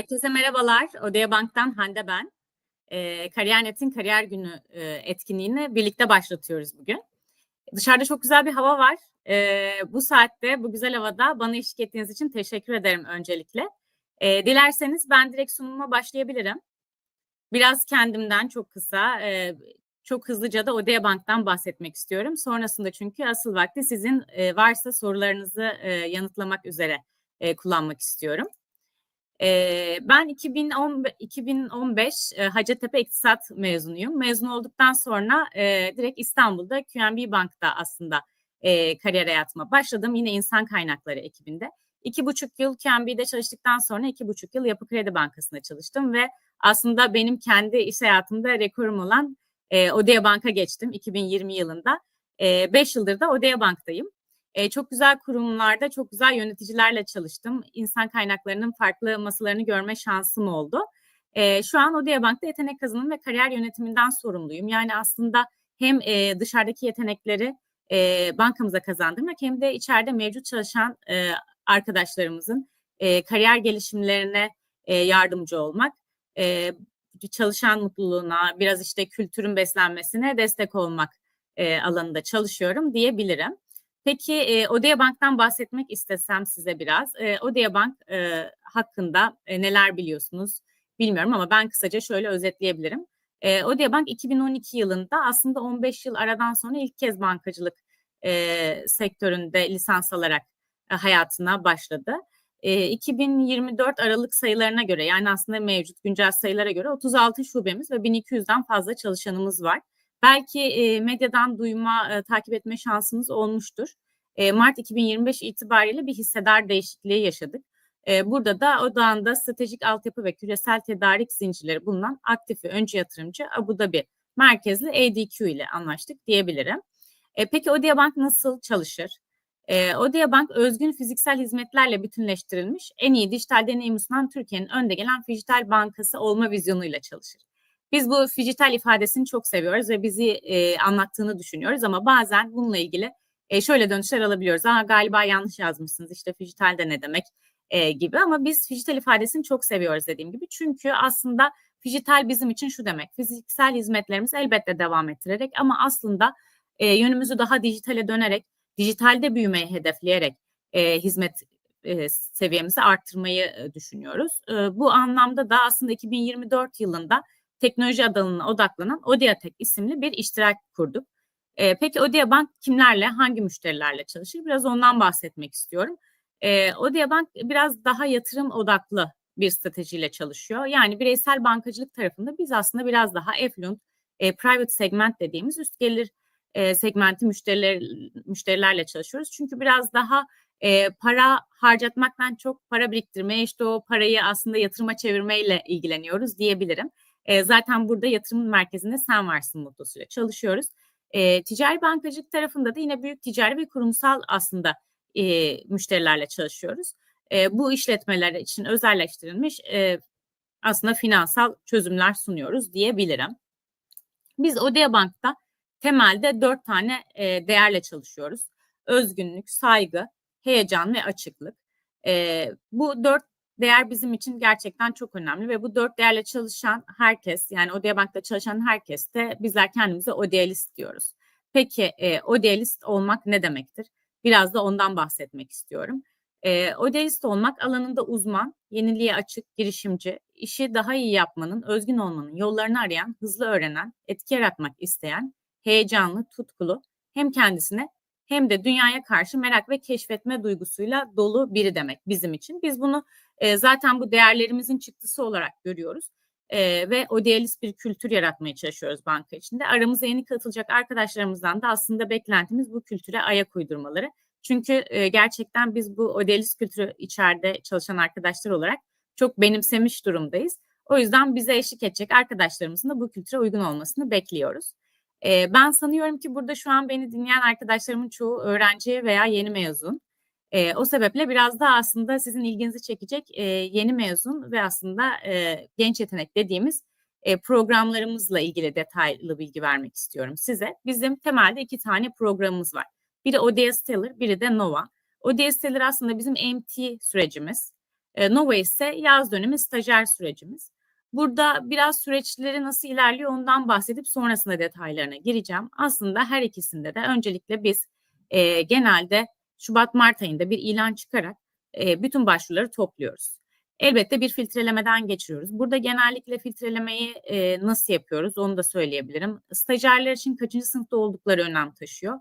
Herkese merhabalar. Odea Bank'tan Hande ben. Ee, Kariyer.net'in Kariyer Günü e, etkinliğini birlikte başlatıyoruz bugün. Dışarıda çok güzel bir hava var. Ee, bu saatte, bu güzel havada bana eşlik ettiğiniz için teşekkür ederim öncelikle. Ee, dilerseniz ben direkt sunumuma başlayabilirim. Biraz kendimden çok kısa, e, çok hızlıca da Odea Bank'tan bahsetmek istiyorum. Sonrasında çünkü asıl vakti sizin e, varsa sorularınızı e, yanıtlamak üzere e, kullanmak istiyorum. Ee, ben 2010, 2015 e, Hacettepe İktisat mezunuyum. Mezun olduktan sonra e, direkt İstanbul'da QNB Bank'ta aslında e, kariyer hayatıma başladım. Yine insan kaynakları ekibinde. İki buçuk yıl QNB'de çalıştıktan sonra iki buçuk yıl Yapı Kredi Bankası'nda çalıştım ve aslında benim kendi iş hayatımda rekorum olan e, Odea Bank'a geçtim 2020 yılında. 5 e, yıldır da Odea Bank'tayım. E, çok güzel kurumlarda çok güzel yöneticilerle çalıştım. İnsan kaynaklarının farklı masalarını görme şansım oldu. E, şu an Odea Bank'ta yetenek kazanım ve kariyer yönetiminden sorumluyum. Yani aslında hem e, dışarıdaki yetenekleri e, bankamıza kazandırmak hem de içeride mevcut çalışan e, arkadaşlarımızın e, kariyer gelişimlerine e, yardımcı olmak. E, çalışan mutluluğuna, biraz işte kültürün beslenmesine destek olmak e, alanında çalışıyorum diyebilirim. Peki e, Odea Bank'tan bahsetmek istesem size biraz. E, Odea Bank e, hakkında e, neler biliyorsunuz bilmiyorum ama ben kısaca şöyle özetleyebilirim. E, Odea Bank 2012 yılında aslında 15 yıl aradan sonra ilk kez bankacılık e, sektöründe lisans alarak e, hayatına başladı. E, 2024 Aralık sayılarına göre yani aslında mevcut güncel sayılara göre 36 şubemiz ve 1200'den fazla çalışanımız var. Belki e, medyadan duyma, e, takip etme şansımız olmuştur. E, Mart 2025 itibariyle bir hissedar değişikliği yaşadık. E, burada da odağında stratejik altyapı ve küresel tedarik zincirleri bulunan aktif ve öncü yatırımcı Abu Dhabi merkezli ADQ ile anlaştık diyebilirim. E, peki Odea Bank nasıl çalışır? E, Odea Bank özgün fiziksel hizmetlerle bütünleştirilmiş en iyi dijital deneyim sunan Türkiye'nin önde gelen dijital bankası olma vizyonuyla çalışır. Biz bu dijital ifadesini çok seviyoruz ve bizi e, anlattığını düşünüyoruz ama bazen bununla ilgili e, şöyle dönüşler alabiliyoruz. Aa, galiba yanlış yazmışsınız işte dijital de ne demek e, gibi ama biz dijital ifadesini çok seviyoruz dediğim gibi. Çünkü aslında dijital bizim için şu demek. Fiziksel hizmetlerimizi elbette devam ettirerek ama aslında e, yönümüzü daha dijitale dönerek, dijitalde büyümeyi hedefleyerek e, hizmet e, seviyemizi arttırmayı e, düşünüyoruz. E, bu anlamda da aslında 2024 yılında teknoloji alanına odaklanan Odiatek isimli bir iştirak kurduk. E, peki Odia Bank kimlerle, hangi müşterilerle çalışır? Biraz ondan bahsetmek istiyorum. E, Odia Bank biraz daha yatırım odaklı bir stratejiyle çalışıyor. Yani bireysel bankacılık tarafında biz aslında biraz daha affluent, e, private segment dediğimiz üst gelir e, segmenti müşteriler, müşterilerle çalışıyoruz. Çünkü biraz daha e, para harcatmaktan çok para biriktirmeye, işte o parayı aslında yatırıma çevirmeyle ilgileniyoruz diyebilirim. E, zaten burada yatırım merkezinde sen varsın mottosuyla çalışıyoruz. E, ticari bankacılık tarafında da yine büyük ticari ve kurumsal aslında e, müşterilerle çalışıyoruz. E, bu işletmeler için özelleştirilmiş e, aslında finansal çözümler sunuyoruz diyebilirim. Biz Odea Bank'ta temelde dört tane e, değerle çalışıyoruz. Özgünlük, saygı, heyecan ve açıklık. E, bu dört değer bizim için gerçekten çok önemli ve bu dört değerle çalışan herkes yani Odea Bank'ta çalışan herkes de bizler kendimize Odealist diyoruz. Peki e, Odealist olmak ne demektir? Biraz da ondan bahsetmek istiyorum. E, Odealist olmak alanında uzman, yeniliğe açık, girişimci, işi daha iyi yapmanın, özgün olmanın yollarını arayan, hızlı öğrenen, etki yaratmak isteyen, heyecanlı, tutkulu, hem kendisine hem de dünyaya karşı merak ve keşfetme duygusuyla dolu biri demek bizim için. Biz bunu e, zaten bu değerlerimizin çıktısı olarak görüyoruz. E, ve idealist bir kültür yaratmaya çalışıyoruz banka içinde. Aramıza yeni katılacak arkadaşlarımızdan da aslında beklentimiz bu kültüre ayak uydurmaları. Çünkü e, gerçekten biz bu idealist kültürü içeride çalışan arkadaşlar olarak çok benimsemiş durumdayız. O yüzden bize eşlik edecek arkadaşlarımızın da bu kültüre uygun olmasını bekliyoruz. E, ben sanıyorum ki burada şu an beni dinleyen arkadaşlarımın çoğu öğrenci veya yeni mezun. E, o sebeple biraz daha aslında sizin ilginizi çekecek e, yeni mezun ve aslında e, genç yetenek dediğimiz e, programlarımızla ilgili detaylı bilgi vermek istiyorum size. Bizim temelde iki tane programımız var. Biri ODS Stellar, biri de Nova. ODS Stellar aslında bizim MT sürecimiz. E, Nova ise yaz dönemi stajyer sürecimiz. Burada biraz süreçleri nasıl ilerliyor ondan bahsedip sonrasında detaylarına gireceğim. Aslında her ikisinde de öncelikle biz e, genelde Şubat-Mart ayında bir ilan çıkarak e, bütün başvuruları topluyoruz. Elbette bir filtrelemeden geçiriyoruz. Burada genellikle filtrelemeyi e, nasıl yapıyoruz onu da söyleyebilirim. Stajyerler için kaçıncı sınıfta oldukları önem taşıyor.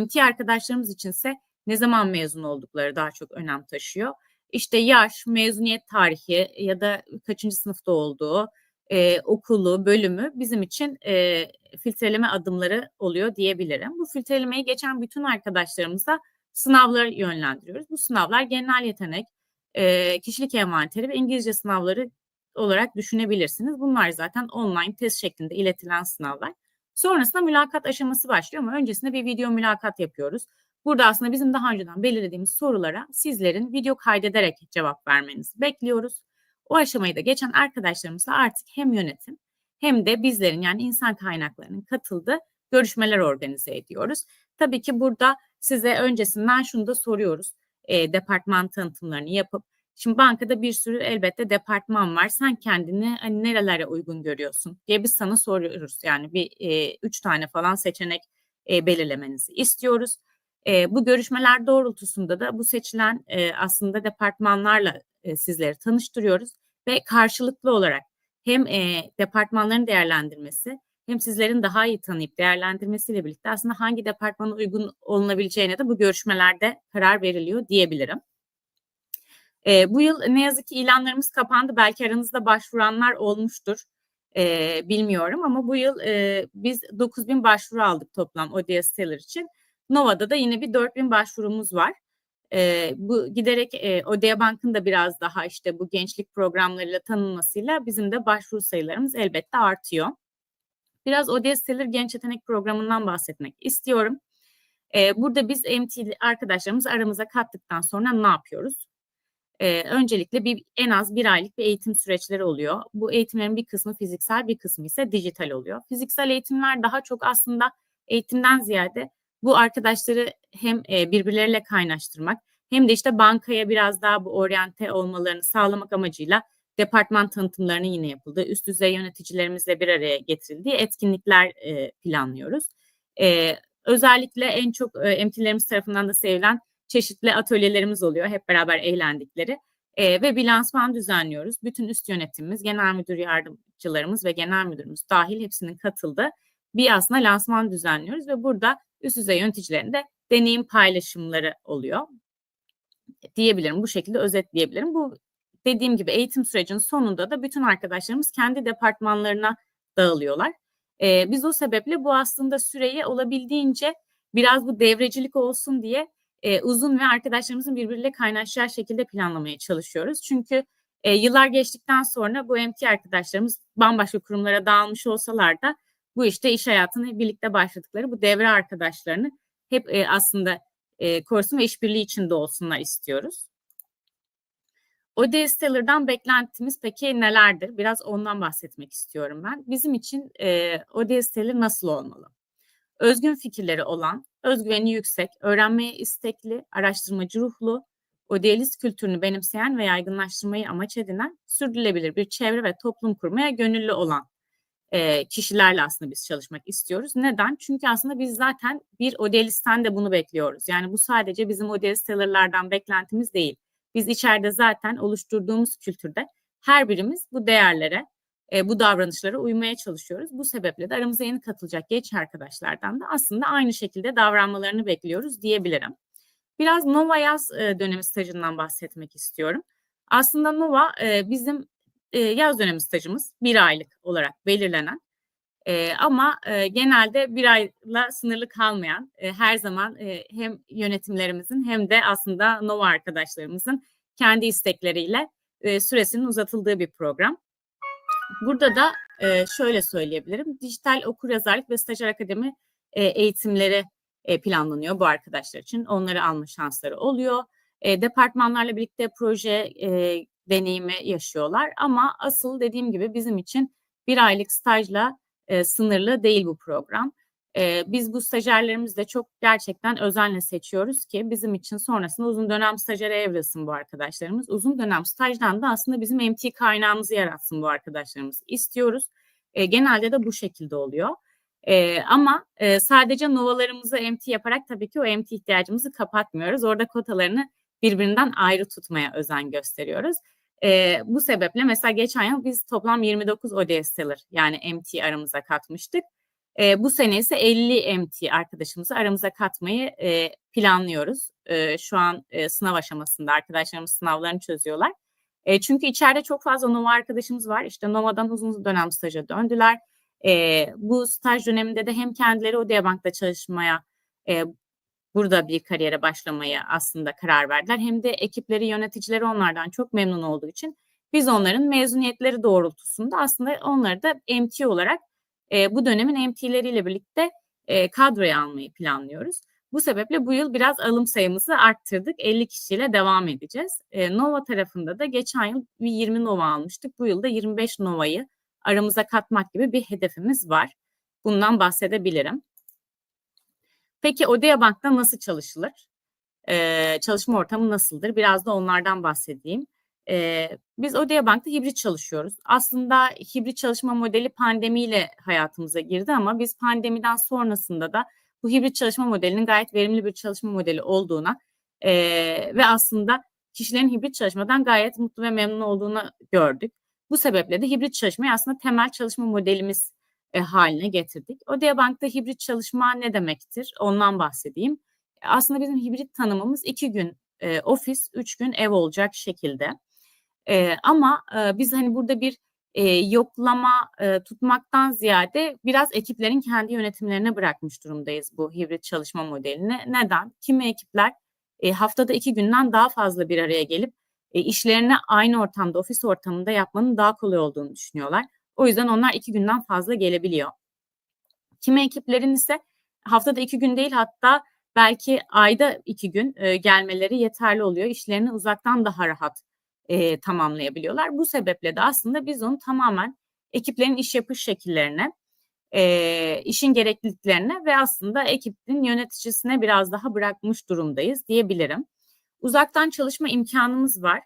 MT arkadaşlarımız içinse ne zaman mezun oldukları daha çok önem taşıyor. İşte yaş, mezuniyet tarihi ya da kaçıncı sınıfta olduğu, e, okulu, bölümü bizim için e, filtreleme adımları oluyor diyebilirim. Bu filtrelemeyi geçen bütün arkadaşlarımıza sınavları yönlendiriyoruz. Bu sınavlar genel yetenek, e, kişilik envanteri ve İngilizce sınavları olarak düşünebilirsiniz. Bunlar zaten online test şeklinde iletilen sınavlar. Sonrasında mülakat aşaması başlıyor ama öncesinde bir video mülakat yapıyoruz. Burada aslında bizim daha önceden belirlediğimiz sorulara sizlerin video kaydederek cevap vermenizi bekliyoruz. O aşamayı da geçen arkadaşlarımızla artık hem yönetim hem de bizlerin yani insan kaynaklarının katıldığı görüşmeler organize ediyoruz. Tabii ki burada size öncesinden şunu da soruyoruz. E, departman tanıtımlarını yapıp Şimdi bankada bir sürü elbette departman var. Sen kendini hani nerelere uygun görüyorsun diye biz sana soruyoruz. Yani bir e, üç tane falan seçenek e, belirlemenizi istiyoruz. E, bu görüşmeler doğrultusunda da bu seçilen e, aslında departmanlarla e, sizleri tanıştırıyoruz ve karşılıklı olarak hem e, departmanların değerlendirmesi hem sizlerin daha iyi tanıyıp değerlendirmesiyle birlikte aslında hangi departmana uygun olunabileceğine de bu görüşmelerde karar veriliyor diyebilirim. E, bu yıl ne yazık ki ilanlarımız kapandı. Belki aranızda başvuranlar olmuştur. E, bilmiyorum ama bu yıl e, biz 9000 başvuru aldık toplam ODS Teller için. Nova'da da yine bir 4000 başvurumuz var. E, bu giderek e, Odea Bank'ın da biraz daha işte bu gençlik programlarıyla tanınmasıyla bizim de başvuru sayılarımız elbette artıyor. Biraz Odea Teller Genç Yetenek Programı'ndan bahsetmek istiyorum. E, burada biz MT arkadaşlarımız aramıza kattıktan sonra ne yapıyoruz? Ee, öncelikle bir en az bir aylık bir eğitim süreçleri oluyor. Bu eğitimlerin bir kısmı fiziksel, bir kısmı ise dijital oluyor. Fiziksel eğitimler daha çok aslında eğitimden ziyade bu arkadaşları hem e, birbirleriyle kaynaştırmak hem de işte bankaya biraz daha bu oryante olmalarını sağlamak amacıyla departman tanıtımlarını yine yapıldı. Üst düzey yöneticilerimizle bir araya getirildiği etkinlikler e, planlıyoruz. E, özellikle en çok e, emtilerimiz tarafından da sevilen çeşitli atölyelerimiz oluyor hep beraber eğlendikleri e, ve bir lansman düzenliyoruz. Bütün üst yönetimimiz, genel müdür yardımcılarımız ve genel müdürümüz dahil hepsinin katıldığı bir aslında lansman düzenliyoruz ve burada üst düzey yöneticilerin de deneyim paylaşımları oluyor diyebilirim. Bu şekilde özetleyebilirim. Bu dediğim gibi eğitim sürecinin sonunda da bütün arkadaşlarımız kendi departmanlarına dağılıyorlar. Ee, biz o sebeple bu aslında süreyi olabildiğince biraz bu devrecilik olsun diye e, uzun ve arkadaşlarımızın birbiriyle kaynaşacağı şekilde planlamaya çalışıyoruz. Çünkü e, yıllar geçtikten sonra bu MT arkadaşlarımız bambaşka kurumlara dağılmış olsalar da bu işte iş hayatını birlikte başladıkları bu devre arkadaşlarını hep e, aslında e, korusun ve işbirliği içinde olsunlar istiyoruz. ODS Teller'dan beklentimiz peki nelerdir? Biraz ondan bahsetmek istiyorum ben. Bizim için e, ODS Teller nasıl olmalı? Özgün fikirleri olan, özgüveni yüksek, öğrenmeye istekli, araştırmacı ruhlu, idealist kültürünü benimseyen ve yaygınlaştırmayı amaç edinen, sürdürülebilir bir çevre ve toplum kurmaya gönüllü olan e, kişilerle aslında biz çalışmak istiyoruz. Neden? Çünkü aslında biz zaten bir odelistten de bunu bekliyoruz. Yani bu sadece bizim odelist beklentimiz değil. Biz içeride zaten oluşturduğumuz kültürde her birimiz bu değerlere, e, bu davranışlara uymaya çalışıyoruz. Bu sebeple de aramıza yeni katılacak genç arkadaşlardan da aslında aynı şekilde davranmalarını bekliyoruz diyebilirim. Biraz Nova yaz e, dönemi stajından bahsetmek istiyorum. Aslında Nova e, bizim e, yaz dönemi stajımız bir aylık olarak belirlenen e, ama e, genelde bir ayla sınırlı kalmayan e, her zaman e, hem yönetimlerimizin hem de aslında Nova arkadaşlarımızın kendi istekleriyle e, süresinin uzatıldığı bir program. Burada da e, şöyle söyleyebilirim. Dijital okuryazarlık ve stajyer akademi e, eğitimleri e, planlanıyor bu arkadaşlar için. Onları alma şansları oluyor. E, departmanlarla birlikte proje e, deneyimi yaşıyorlar. Ama asıl dediğim gibi bizim için bir aylık stajla e, sınırlı değil bu program. E, biz bu stajyerlerimizi de çok gerçekten özenle seçiyoruz ki bizim için sonrasında uzun dönem stajyere evrilsin bu arkadaşlarımız. Uzun dönem stajdan da aslında bizim MT kaynağımızı yaratsın bu arkadaşlarımız istiyoruz. E, genelde de bu şekilde oluyor. E, ama e, sadece novalarımızı MT yaparak tabii ki o MT ihtiyacımızı kapatmıyoruz. Orada kotalarını birbirinden ayrı tutmaya özen gösteriyoruz. E, bu sebeple mesela geçen yıl biz toplam 29 ODS yani MT aramıza katmıştık. E, bu sene ise 50 MT arkadaşımızı aramıza katmayı e, planlıyoruz. E, şu an e, sınav aşamasında arkadaşlarımız sınavlarını çözüyorlar. E, çünkü içeride çok fazla Nova arkadaşımız var. İşte Nova'dan uzun dönem staja döndüler. E, bu staj döneminde de hem kendileri Odea Bank'ta çalışmaya, e, burada bir kariyere başlamaya aslında karar verdiler. Hem de ekipleri, yöneticileri onlardan çok memnun olduğu için biz onların mezuniyetleri doğrultusunda aslında onları da MT olarak e, bu dönemin MT'leriyle birlikte e, kadroya almayı planlıyoruz. Bu sebeple bu yıl biraz alım sayımızı arttırdık. 50 kişiyle devam edeceğiz. E, Nova tarafında da geçen yıl bir 20 Nova almıştık. Bu yılda 25 Nova'yı aramıza katmak gibi bir hedefimiz var. Bundan bahsedebilirim. Peki Odea Bank'ta nasıl çalışılır? Ee, çalışma ortamı nasıldır? Biraz da onlardan bahsedeyim. Ee, biz Odea Bank'ta hibrit çalışıyoruz. Aslında hibrit çalışma modeli pandemiyle hayatımıza girdi ama biz pandemiden sonrasında da bu hibrit çalışma modelinin gayet verimli bir çalışma modeli olduğuna e, ve aslında kişilerin hibrit çalışmadan gayet mutlu ve memnun olduğunu gördük. Bu sebeple de hibrit çalışmayı aslında temel çalışma modelimiz e, haline getirdik. Odea Bank'ta hibrit çalışma ne demektir? Ondan bahsedeyim. Aslında bizim hibrit tanımımız iki gün e, ofis, üç gün ev olacak şekilde. E, ama e, biz hani burada bir e, yoklama e, tutmaktan ziyade biraz ekiplerin kendi yönetimlerine bırakmış durumdayız bu hibrit çalışma modelini. Neden? Kimi ekipler e, haftada iki günden daha fazla bir araya gelip e, işlerini aynı ortamda, ofis ortamında yapmanın daha kolay olduğunu düşünüyorlar. O yüzden onlar iki günden fazla gelebiliyor. Kimi ekiplerin ise haftada iki gün değil hatta belki ayda iki gün e, gelmeleri yeterli oluyor. İşlerini uzaktan daha rahat e, tamamlayabiliyorlar. Bu sebeple de aslında biz onu tamamen ekiplerin iş yapış şekillerine, e, işin gerekliliklerine ve aslında ekibin yöneticisine biraz daha bırakmış durumdayız diyebilirim. Uzaktan çalışma imkanımız var.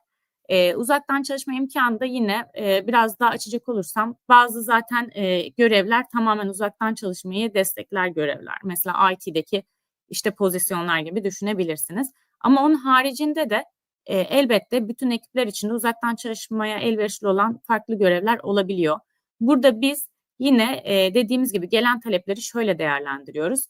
E, uzaktan çalışma imkanı da yine e, biraz daha açacak olursam bazı zaten e, görevler tamamen uzaktan çalışmayı destekler görevler. Mesela IT'deki işte pozisyonlar gibi düşünebilirsiniz. Ama onun haricinde de e, elbette bütün ekipler için uzaktan çalışmaya elverişli olan farklı görevler olabiliyor. Burada biz yine e, dediğimiz gibi gelen talepleri şöyle değerlendiriyoruz.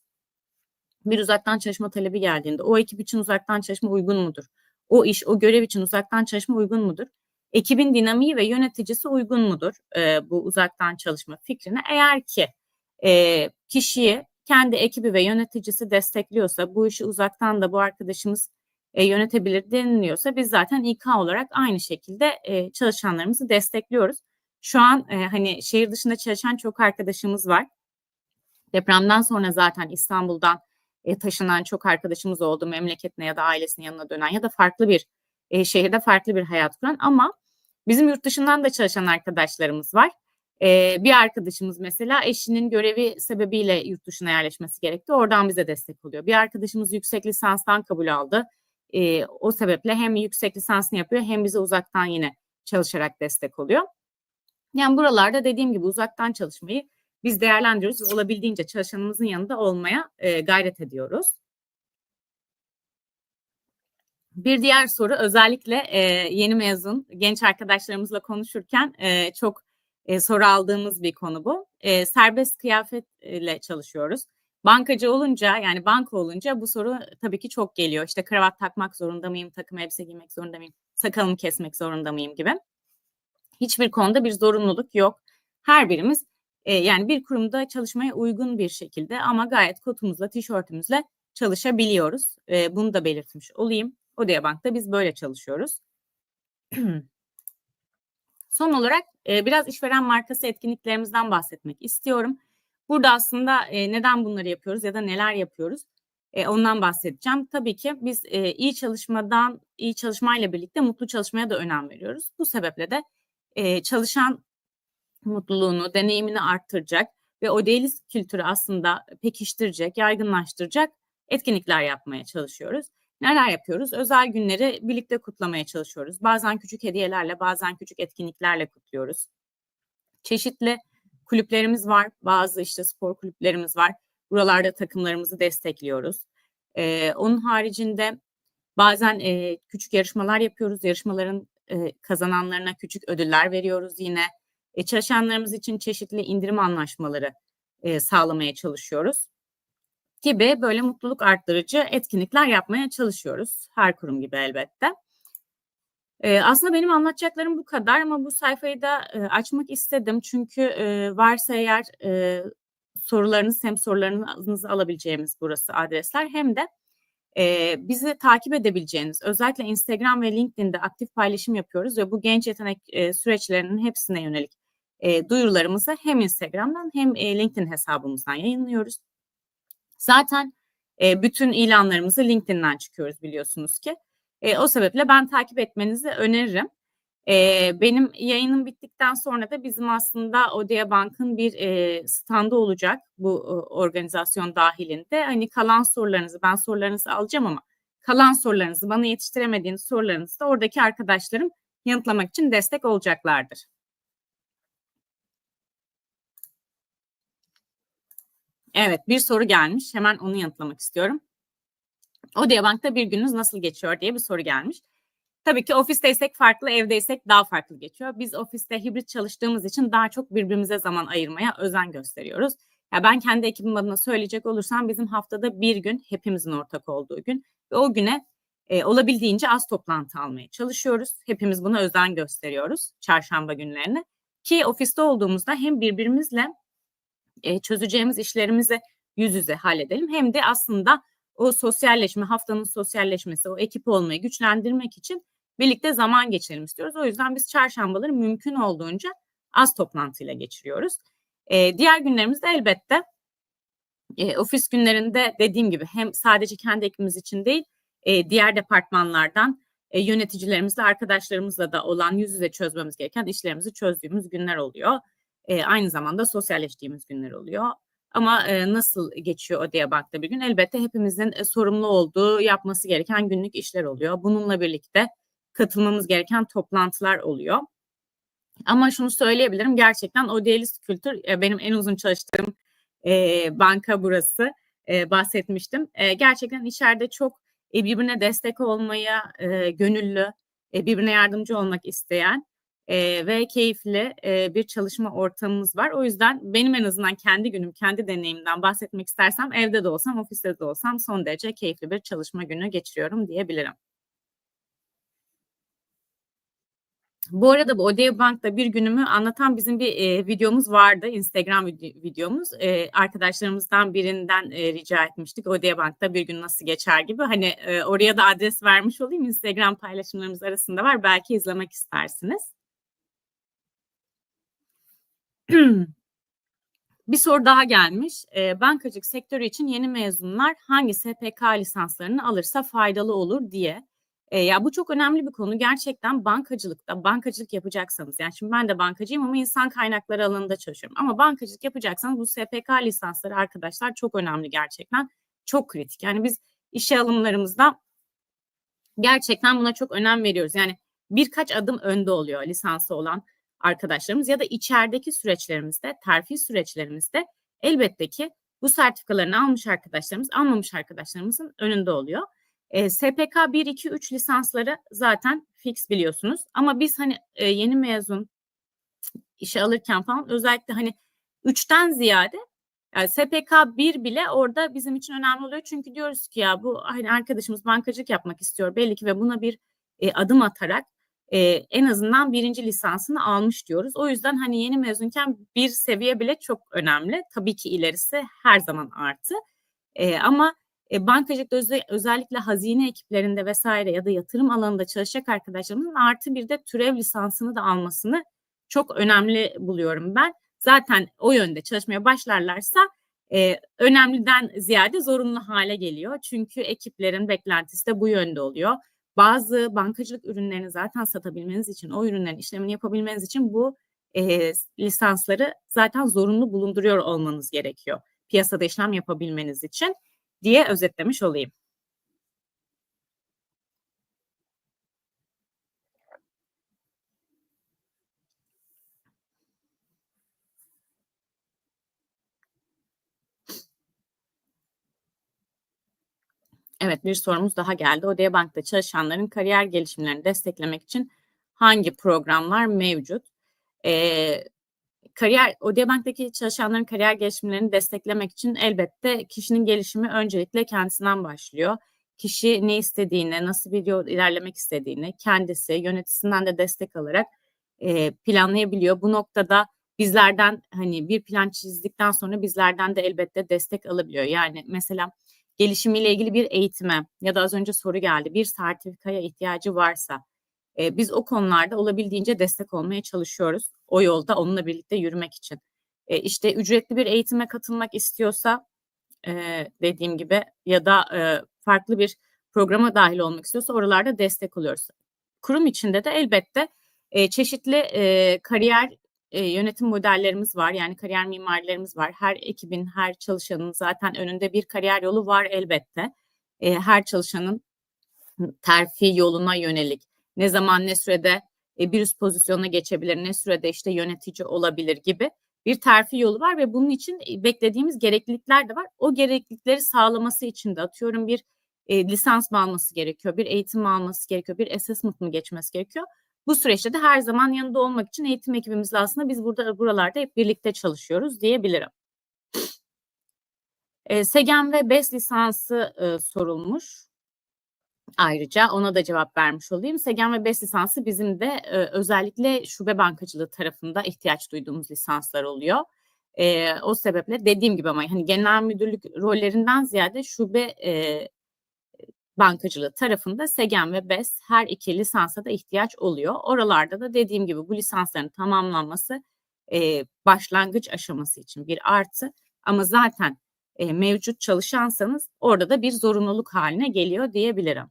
Bir uzaktan çalışma talebi geldiğinde o ekip için uzaktan çalışma uygun mudur? O iş, o görev için uzaktan çalışma uygun mudur? Ekibin dinamiği ve yöneticisi uygun mudur e, bu uzaktan çalışma fikrine? Eğer ki e, kişiyi kendi ekibi ve yöneticisi destekliyorsa, bu işi uzaktan da bu arkadaşımız e, yönetebilir deniliyorsa biz zaten İK olarak aynı şekilde e, çalışanlarımızı destekliyoruz. Şu an e, hani şehir dışında çalışan çok arkadaşımız var. Depremden sonra zaten İstanbul'dan e, taşınan çok arkadaşımız oldu. Memleketine ya da ailesinin yanına dönen ya da farklı bir e, şehirde farklı bir hayat kuran ama bizim yurt dışından da çalışan arkadaşlarımız var. E, bir arkadaşımız mesela eşinin görevi sebebiyle yurt dışına yerleşmesi gerekti. Oradan bize destek oluyor. Bir arkadaşımız yüksek lisanstan kabul aldı. E, o sebeple hem yüksek lisansını yapıyor hem bize uzaktan yine çalışarak destek oluyor. Yani buralarda dediğim gibi uzaktan çalışmayı biz değerlendiriyoruz ve olabildiğince çalışanımızın yanında olmaya e, gayret ediyoruz. Bir diğer soru özellikle e, yeni mezun genç arkadaşlarımızla konuşurken e, çok e, soru aldığımız bir konu bu. E, serbest kıyafetle çalışıyoruz. Bankacı olunca yani banka olunca bu soru tabii ki çok geliyor. İşte kravat takmak zorunda mıyım, takım elbise giymek zorunda mıyım, sakalımı kesmek zorunda mıyım gibi. Hiçbir konuda bir zorunluluk yok. Her birimiz e, yani bir kurumda çalışmaya uygun bir şekilde ama gayet kotumuzla, tişörtümüzle çalışabiliyoruz. E, bunu da belirtmiş olayım. Odea Bank'ta biz böyle çalışıyoruz. Son olarak e, biraz işveren markası etkinliklerimizden bahsetmek istiyorum. Burada aslında e, neden bunları yapıyoruz ya da neler yapıyoruz e, ondan bahsedeceğim. Tabii ki biz e, iyi çalışmadan, iyi çalışmayla birlikte mutlu çalışmaya da önem veriyoruz. Bu sebeple de e, çalışan mutluluğunu, deneyimini arttıracak ve o değiliz kültürü aslında pekiştirecek, yaygınlaştıracak etkinlikler yapmaya çalışıyoruz. Neler yapıyoruz? Özel günleri birlikte kutlamaya çalışıyoruz. Bazen küçük hediyelerle, bazen küçük etkinliklerle kutluyoruz. Çeşitli kulüplerimiz var. Bazı işte spor kulüplerimiz var. Buralarda takımlarımızı destekliyoruz. Ee, onun haricinde bazen e, küçük yarışmalar yapıyoruz. Yarışmaların e, kazananlarına küçük ödüller veriyoruz yine. E, çalışanlarımız için çeşitli indirim anlaşmaları e, sağlamaya çalışıyoruz gibi böyle mutluluk arttırıcı etkinlikler yapmaya çalışıyoruz. Her kurum gibi elbette. Ee, aslında benim anlatacaklarım bu kadar ama bu sayfayı da e, açmak istedim. Çünkü e, varsa eğer e, sorularınız hem sorularınızı alabileceğimiz burası adresler hem de e, bizi takip edebileceğiniz özellikle Instagram ve LinkedIn'de aktif paylaşım yapıyoruz ve bu genç yetenek e, süreçlerinin hepsine yönelik e, duyurularımızı hem Instagram'dan hem e, LinkedIn hesabımızdan yayınlıyoruz. Zaten e, bütün ilanlarımızı LinkedIn'den çıkıyoruz biliyorsunuz ki. E, o sebeple ben takip etmenizi öneririm. E, benim yayınım bittikten sonra da bizim aslında Odea Bank'ın bir e, standı olacak bu e, organizasyon dahilinde. Hani kalan sorularınızı ben sorularınızı alacağım ama kalan sorularınızı bana yetiştiremediğiniz sorularınızı da oradaki arkadaşlarım yanıtlamak için destek olacaklardır. Evet bir soru gelmiş. Hemen onu yanıtlamak istiyorum. Odea Bank'ta bir gününüz nasıl geçiyor diye bir soru gelmiş. Tabii ki ofisteysek farklı, evdeysek daha farklı geçiyor. Biz ofiste hibrit çalıştığımız için daha çok birbirimize zaman ayırmaya özen gösteriyoruz. Ya ben kendi ekibim adına söyleyecek olursam bizim haftada bir gün hepimizin ortak olduğu gün ve o güne e, olabildiğince az toplantı almaya çalışıyoruz. Hepimiz buna özen gösteriyoruz çarşamba günlerini. Ki ofiste olduğumuzda hem birbirimizle e, çözeceğimiz işlerimizi yüz yüze halledelim. Hem de aslında o sosyalleşme, haftanın sosyalleşmesi, o ekip olmayı güçlendirmek için birlikte zaman geçirelim istiyoruz. O yüzden biz çarşambaları mümkün olduğunca az toplantıyla geçiriyoruz. E, diğer günlerimizde elbette ofis günlerinde dediğim gibi hem sadece kendi ekibimiz için değil, diğer departmanlardan yöneticilerimizle, arkadaşlarımızla da olan yüz yüze çözmemiz gereken işlerimizi çözdüğümüz günler oluyor e, aynı zamanda sosyalleştiğimiz günler oluyor. Ama e, nasıl geçiyor Odea Bank'ta bir gün? Elbette hepimizin e, sorumlu olduğu, yapması gereken günlük işler oluyor. Bununla birlikte katılmamız gereken toplantılar oluyor. Ama şunu söyleyebilirim, gerçekten Odealist Kültür e, benim en uzun çalıştığım e, banka burası. E, bahsetmiştim. E, gerçekten içeride çok e, birbirine destek olmaya e, gönüllü, e, birbirine yardımcı olmak isteyen e, ve keyifli e, bir çalışma ortamımız var. O yüzden benim en azından kendi günüm, kendi deneyimden bahsetmek istersem evde de olsam, ofiste de olsam son derece keyifli bir çalışma günü geçiriyorum diyebilirim. Bu arada bu Odea Bank'ta bir günümü anlatan bizim bir e, videomuz vardı. Instagram videomuz. E, arkadaşlarımızdan birinden e, rica etmiştik. Odea Bank'ta bir gün nasıl geçer gibi. Hani e, oraya da adres vermiş olayım. Instagram paylaşımlarımız arasında var. Belki izlemek istersiniz. Bir soru daha gelmiş. E, bankacılık sektörü için yeni mezunlar hangi SPK lisanslarını alırsa faydalı olur diye. E, ya bu çok önemli bir konu. Gerçekten bankacılıkta, bankacılık yapacaksanız, yani şimdi ben de bankacıyım ama insan kaynakları alanında çalışıyorum. Ama bankacılık yapacaksanız bu SPK lisansları arkadaşlar çok önemli gerçekten. Çok kritik. Yani biz işe alımlarımızda gerçekten buna çok önem veriyoruz. Yani birkaç adım önde oluyor lisansı olan arkadaşlarımız ya da içerideki süreçlerimizde, terfi süreçlerimizde elbette ki bu sertifikalarını almış arkadaşlarımız, almamış arkadaşlarımızın önünde oluyor. E, SPK 1, 2, 3 lisansları zaten fix biliyorsunuz. Ama biz hani e, yeni mezun işe alırken falan özellikle hani 3'ten ziyade yani SPK 1 bile orada bizim için önemli oluyor. Çünkü diyoruz ki ya bu hani arkadaşımız bankacılık yapmak istiyor belli ki ve buna bir e, adım atarak e, en azından birinci lisansını almış diyoruz. O yüzden hani yeni mezunken bir seviye bile çok önemli. Tabii ki ilerisi her zaman artı. E, ama e, bankacılıkta özel, özellikle hazine ekiplerinde vesaire ya da yatırım alanında çalışacak arkadaşlarımızın artı bir de türev lisansını da almasını çok önemli buluyorum ben. Zaten o yönde çalışmaya başlarlarsa e, önemliden ziyade zorunlu hale geliyor. Çünkü ekiplerin beklentisi de bu yönde oluyor. Bazı bankacılık ürünlerini zaten satabilmeniz için, o ürünlerin işlemini yapabilmeniz için bu e, lisansları zaten zorunlu bulunduruyor olmanız gerekiyor. Piyasada işlem yapabilmeniz için diye özetlemiş olayım. Evet bir sorumuz daha geldi. Odea Bank'ta çalışanların kariyer gelişimlerini desteklemek için hangi programlar mevcut? Ee, kariyer Odea Bank'taki çalışanların kariyer gelişimlerini desteklemek için elbette kişinin gelişimi öncelikle kendisinden başlıyor. Kişi ne istediğini, nasıl bir yol ilerlemek istediğini kendisi yöneticisinden de destek alarak e, planlayabiliyor. Bu noktada bizlerden hani bir plan çizdikten sonra bizlerden de elbette destek alabiliyor. Yani mesela gelişimiyle ilgili bir eğitime ya da az önce soru geldi bir sertifikaya ihtiyacı varsa e, biz o konularda olabildiğince destek olmaya çalışıyoruz. O yolda onunla birlikte yürümek için. E, işte ücretli bir eğitime katılmak istiyorsa e, dediğim gibi ya da e, farklı bir programa dahil olmak istiyorsa oralarda destek oluyoruz. Kurum içinde de elbette e, çeşitli e, kariyer e, yönetim modellerimiz var. Yani kariyer mimarlarımız var. Her ekibin, her çalışanın zaten önünde bir kariyer yolu var elbette. E, her çalışanın terfi yoluna yönelik ne zaman ne sürede e, bir üst pozisyona geçebilir, ne sürede işte yönetici olabilir gibi bir terfi yolu var ve bunun için beklediğimiz gereklilikler de var. O gereklilikleri sağlaması için de atıyorum bir e, lisans mı alması gerekiyor, bir eğitim mi alması gerekiyor, bir assessment mı geçmesi gerekiyor. Bu süreçte de her zaman yanında olmak için eğitim ekibimizle aslında biz burada buralarda hep birlikte çalışıyoruz diyebilirim. E, SEGEM ve BES lisansı e, sorulmuş. Ayrıca ona da cevap vermiş olayım. SEGEM ve BES lisansı bizim de e, özellikle şube bankacılığı tarafında ihtiyaç duyduğumuz lisanslar oluyor. E, o sebeple dediğim gibi ama hani genel müdürlük rollerinden ziyade şube e, bankacılığı tarafında SEGEM ve BES her iki lisansa da ihtiyaç oluyor. Oralarda da dediğim gibi bu lisansların tamamlanması e, başlangıç aşaması için bir artı ama zaten e, mevcut çalışansanız orada da bir zorunluluk haline geliyor diyebilirim.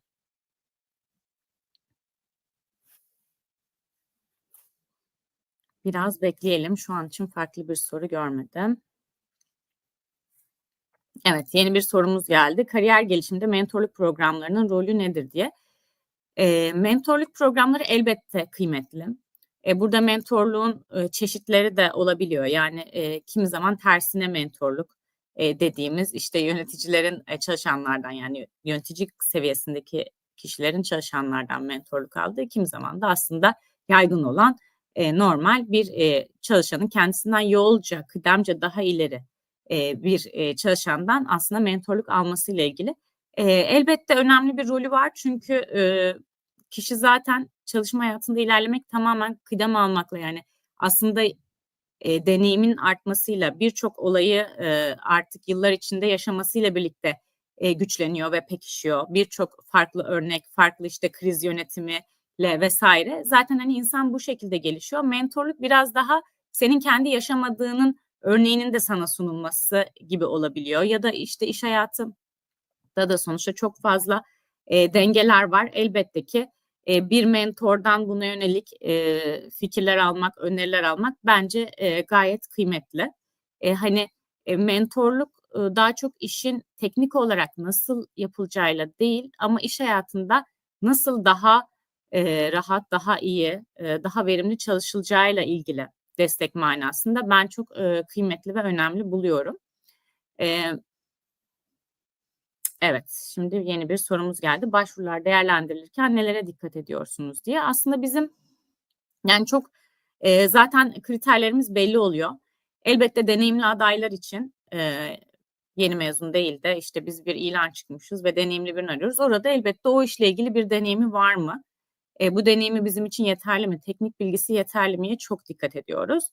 Biraz bekleyelim. Şu an için farklı bir soru görmedim. Evet, yeni bir sorumuz geldi. Kariyer gelişimde mentorluk programlarının rolü nedir diye. E, mentorluk programları elbette kıymetli. E, burada mentorluğun e, çeşitleri de olabiliyor. Yani e, kimi zaman tersine mentorluk e, dediğimiz işte yöneticilerin e, çalışanlardan yani yönetici seviyesindeki kişilerin çalışanlardan mentorluk aldığı kimi zaman da aslında yaygın olan e, normal bir e, çalışanın kendisinden yolca, kıdemce daha ileri bir çalışandan aslında mentorluk alması ile ilgili. Elbette önemli bir rolü var çünkü kişi zaten çalışma hayatında ilerlemek tamamen kıdem almakla yani aslında deneyimin artmasıyla birçok olayı artık yıllar içinde yaşamasıyla birlikte güçleniyor ve pekişiyor. Birçok farklı örnek, farklı işte kriz yönetimiyle vesaire. Zaten hani insan bu şekilde gelişiyor. Mentorluk biraz daha senin kendi yaşamadığının örneğinin de sana sunulması gibi olabiliyor. Ya da işte iş hayatında da sonuçta çok fazla e, dengeler var. Elbette ki e, bir mentordan buna yönelik e, fikirler almak, öneriler almak bence e, gayet kıymetli. E, hani e, mentorluk e, daha çok işin teknik olarak nasıl yapılacağıyla değil ama iş hayatında nasıl daha e, rahat, daha iyi, e, daha verimli çalışılacağıyla ilgili destek manasında ben çok e, kıymetli ve önemli buluyorum. E, evet, şimdi yeni bir sorumuz geldi. Başvurular değerlendirilirken nelere dikkat ediyorsunuz diye. Aslında bizim yani çok e, zaten kriterlerimiz belli oluyor. Elbette deneyimli adaylar için e, yeni mezun değil de işte biz bir ilan çıkmışız ve deneyimli birini arıyoruz. Orada elbette o işle ilgili bir deneyimi var mı? E, bu deneyimi bizim için yeterli mi? Teknik bilgisi yeterli miye çok dikkat ediyoruz.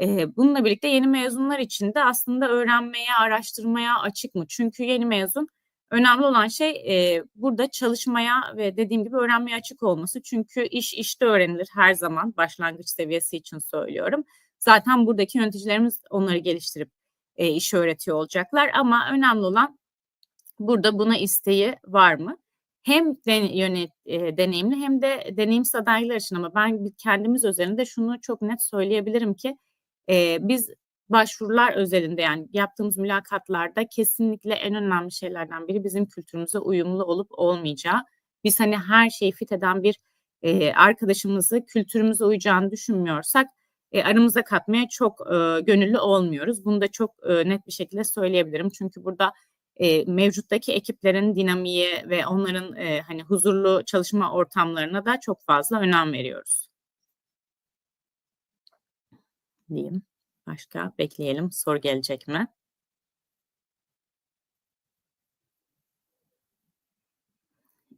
E, bununla birlikte yeni mezunlar için de aslında öğrenmeye, araştırmaya açık mı? Çünkü yeni mezun önemli olan şey e, burada çalışmaya ve dediğim gibi öğrenmeye açık olması. Çünkü iş işte öğrenilir her zaman başlangıç seviyesi için söylüyorum. Zaten buradaki yöneticilerimiz onları geliştirip e, işi öğretiyor olacaklar ama önemli olan burada buna isteği var mı? Hem den, yönet, e, deneyimli hem de deneyimsiz adaylar için ama ben kendimiz özelinde şunu çok net söyleyebilirim ki e, biz başvurular özelinde yani yaptığımız mülakatlarda kesinlikle en önemli şeylerden biri bizim kültürümüze uyumlu olup olmayacağı. Biz hani her şeyi fit eden bir e, arkadaşımızı kültürümüze uyacağını düşünmüyorsak e, aramıza katmaya çok e, gönüllü olmuyoruz. Bunu da çok e, net bir şekilde söyleyebilirim. Çünkü burada e, mevcuttaki ekiplerin dinamiği ve onların e, hani huzurlu çalışma ortamlarına da çok fazla önem veriyoruz. Diyeyim. Başka bekleyelim. Soru gelecek mi?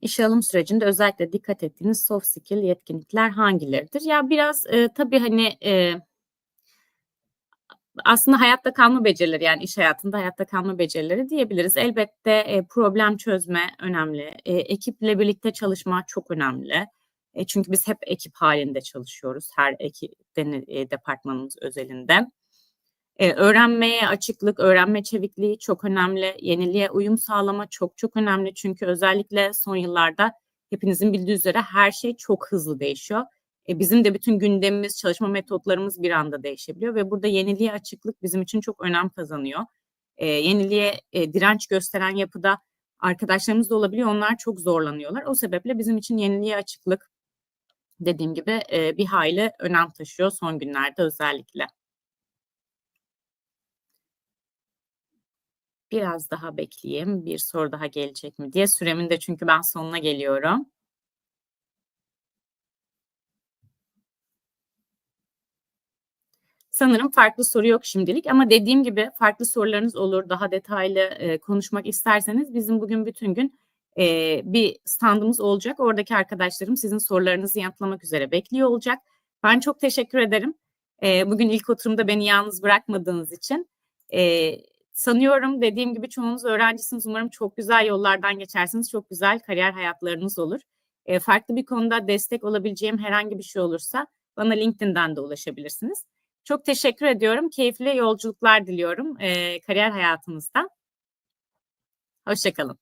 İşe alım sürecinde özellikle dikkat ettiğiniz soft skill yetkinlikler hangileridir? Ya biraz e, tabii hani e, aslında hayatta kalma becerileri yani iş hayatında hayatta kalma becerileri diyebiliriz. Elbette e, problem çözme önemli. E, ekiple birlikte çalışma çok önemli. E, çünkü biz hep ekip halinde çalışıyoruz her ekip e, departmanımız özelinde. E, öğrenmeye açıklık, öğrenme çevikliği çok önemli. Yeniliğe uyum sağlama çok çok önemli. Çünkü özellikle son yıllarda hepinizin bildiği üzere her şey çok hızlı değişiyor. E, bizim de bütün gündemimiz, çalışma metotlarımız bir anda değişebiliyor ve burada yeniliğe açıklık bizim için çok önem kazanıyor. E, yeniliğe e, direnç gösteren yapıda arkadaşlarımız da olabiliyor. Onlar çok zorlanıyorlar. O sebeple bizim için yeniliğe açıklık dediğim gibi e, bir hayli önem taşıyor son günlerde özellikle. Biraz daha bekleyeyim. Bir soru daha gelecek mi diye. Süremin de çünkü ben sonuna geliyorum. Sanırım farklı soru yok şimdilik ama dediğim gibi farklı sorularınız olur. Daha detaylı e, konuşmak isterseniz bizim bugün bütün gün e, bir standımız olacak. Oradaki arkadaşlarım sizin sorularınızı yanıtlamak üzere bekliyor olacak. Ben çok teşekkür ederim. E, bugün ilk oturumda beni yalnız bırakmadığınız için. E, sanıyorum dediğim gibi çoğunuz öğrencisiniz. Umarım çok güzel yollardan geçersiniz. Çok güzel kariyer hayatlarınız olur. E, farklı bir konuda destek olabileceğim herhangi bir şey olursa bana LinkedIn'den de ulaşabilirsiniz. Çok teşekkür ediyorum. Keyifli yolculuklar diliyorum e, kariyer hayatınızda. Hoşçakalın.